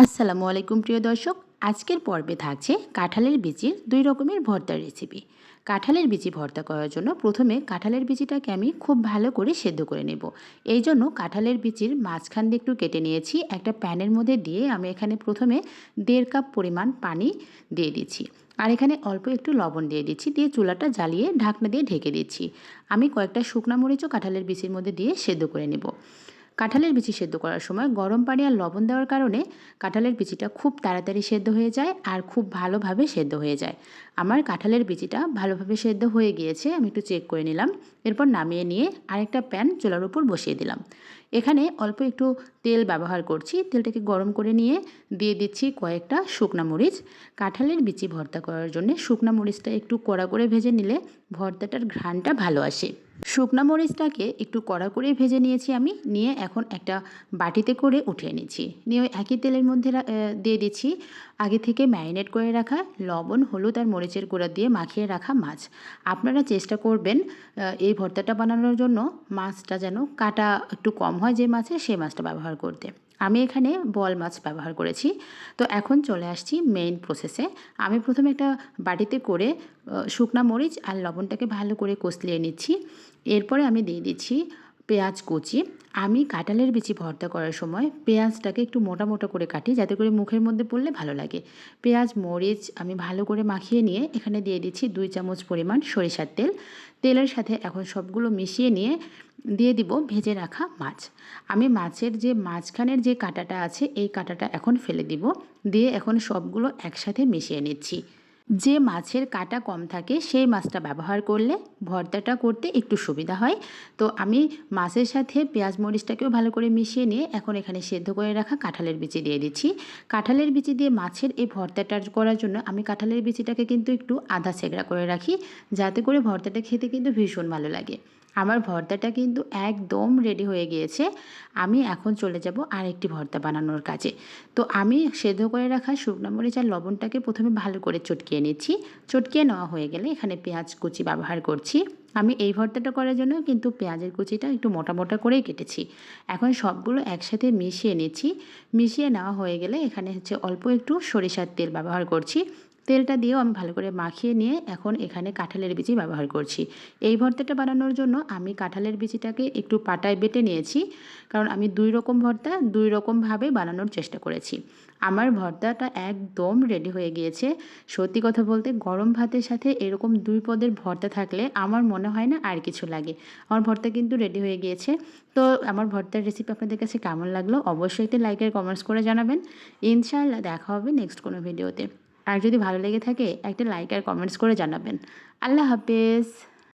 আসসালামু আলাইকুম প্রিয় দর্শক। আজকের পর্বে থাকছে কাঁঠালের বিচির দুই রকমের ভর্তার রেসিপি কাঁঠালের বিচি ভর্তা করার জন্য প্রথমে কাঁঠালের বিচিটাকে আমি খুব ভালো করে সেদ্ধ করে নেব। এই জন্য কাঁঠালের বিচির মাঝখান দিয়ে একটু কেটে নিয়েছি। একটা প্যানের মধ্যে দিয়ে আমি এখানে প্রথমে দেড় কাপ পরিমাণ পানি দিয়ে দিচ্ছি। আর এখানে অল্প একটু লবণ দিয়ে দিচ্ছি। দিয়ে চুলাটা জ্বালিয়ে ঢাকনা দিয়ে ঢেকে দিচ্ছি। আমি কয়েকটা শুকনা মরিচও কাঁঠালের বিচির মধ্যে দিয়ে সেদ্ধ করে নেব। কাঁঠালের বিচি সেদ্ধ করার সময় গরম পানি আর লবণ দেওয়ার কারণে কাঁঠালের বিচিটা খুব তাড়াতাড়ি সেদ্ধ হয়ে যায় আর খুব ভালোভাবে সেদ্ধ হয়ে যায়। আমার কাঁঠালের বিচিটা ভালোভাবে সেদ্ধ হয়ে গিয়েছে, আমি একটু চেক করে নিলাম। এরপর নামিয়ে নিয়ে আরেকটা প্যান চুলার উপর বসিয়ে দিলাম। এখানে অল্প একটু তেল ব্যবহার করছি, তেলটাকে গরম করে নিয়ে দিয়ে দিচ্ছি কয়েকটা শুকনা মরিচ। কাঁঠালের বিচি ভর্তা করার জন্য শুকনা মরিচটা একটু কড়া করে ভেজে নিলে ভর্তাটার ঘ্রাণটা ভালো আসে। শুকনা মরিচটাকে একটু কড়া করে ভেজে নিয়েছি আমি, নিয়ে এখন একটা বাটিতে করে উঠিয়ে নিয়েছি নিয়ে ওই একই তেলের মধ্যে দিয়ে দিচ্ছি। আগে থেকে ম্যারিনেট করে রাখা লবণ, হলুদ আর মরিচের গুঁড়া দিয়ে মাখিয়ে রাখা মাছ। আপনারা চেষ্টা করবেন এই ভর্তাটা বানানোর জন্য মাছটা যেন কাটা একটু কম হয় যে মাছে সেই মাছটা ব্যবহার করতে। আমি এখানে বল মাছ ব্যবহার করেছি। তো এখন চলে আসছি মেইন প্রসেসে আমি প্রথমে একটা বাটিতে করে শুকনা মরিচ আর লবণটাকে ভালো করে কষলিয়ে নিচ্ছি। এরপরে আমি দিয়ে দিচ্ছি পেঁয়াজ কুচি। আমি কাঁঠালের বিচি ভর্তা করার সময় পেঁয়াজটাকে একটু মোটা মোটা করে কাটি, যাতে করে মুখের মধ্যে পড়লে ভালো লাগে। পেঁয়াজ, মরিচ আমি ভালো করে মাখিয়ে নিয়ে এখানে দিয়ে দিচ্ছি দুই চামচ পরিমাণ সরিষার তেল। তেলের সাথে এখন সবগুলো মিশিয়ে নিয়ে দিয়ে দিব ভেজে রাখা মাছ। আমি মাছের যে মাঝখানের যে কাঁটাটা আছে, এই কাঁটাটা এখন ফেলে দিব। দিয়ে এখন সবগুলো একসাথে মিশিয়ে নিচ্ছি। যে মাছের কাটা কম থাকে, সেই মাছটা ব্যবহার করলে ভর্তাটা করতে একটু সুবিধা হয়। তো আমি মাছের সাথে পেঁয়াজ মরিচটাকেও ভালো করে মিশিয়ে নিয়ে এখন এখানে সেদ্ধ করে রাখা কাঁঠালের বিচি দিয়ে দিচ্ছি। কাঁঠালের বিচি দিয়ে মাছের এই ভর্তাটা করার জন্য আমি কাঁঠালের বিচিটাকে কিন্তু একটু আধা ছেঁকড়া করে রাখি, যাতে করে ভর্তাটা খেতে কিন্তু ভীষণ ভালো লাগে। আমার ভর্তাটা কিন্তু একদম রেডি হয়ে গিয়েছে। আমি এখন চলে যাব আরেকটি ভর্তা বানানোর কাজে। তো আমি সেদ্ধ করে রাখা শুকনো মরিচ আর লবণটাকে প্রথমে ভালো করে চটকিয়ে নিচ্ছি। চটকিয়ে নেওয়া হয়ে গেলে এখানে পেঁয়াজ কুচি ব্যবহার করছি। আমি এই ভর্তাটা করার জন্য কিন্তু পেঁয়াজের কুচিটা একটু মোটা মোটা করেই কেটেছি। এখন সবগুলো একসাথে মিশিয়ে নিচ্ছি। মিশিয়ে নেওয়া হয়ে গেলে এখানে হচ্ছে অল্প একটু সরিষার তেল ব্যবহার করছি। তেলটা দিয়েও আমি ভালো করে মাখিয়ে নিয়ে এখন এখানে কাঁঠালের বিচি ব্যবহার করছি। এই ভর্তাটা বানানোর জন্য আমি কাঁঠালের বিচিটাকে একটু পাটায় বেটে নিয়েছি। কারণ আমি দুই রকম ভর্তা, দুই রকমভাবে বানানোর চেষ্টা করেছি। আমার ভর্তাটা একদম রেডি হয়ে গিয়েছে। সত্যি কথা বলতে গরম ভাতের সাথে এরকম দুই পদের ভর্তা থাকলে আমার মনে হয় না আর কিছু লাগে। আমার ভর্তা কিন্তু রেডি হয়ে গিয়েছে। তো আমার ভর্তার রেসিপি আপনাদের কাছে কেমন লাগল অবশ্যই একটি লাইকের কমেন্টস করে জানাবেন। ইনশাআল্লাহ দেখা হবে নেক্সট কোনো ভিডিওতে আর যদি ভালো লেগে থাকে, একটা লাইক আর কমেন্টস করে জানাবেন। আল্লাহ হাফেজ।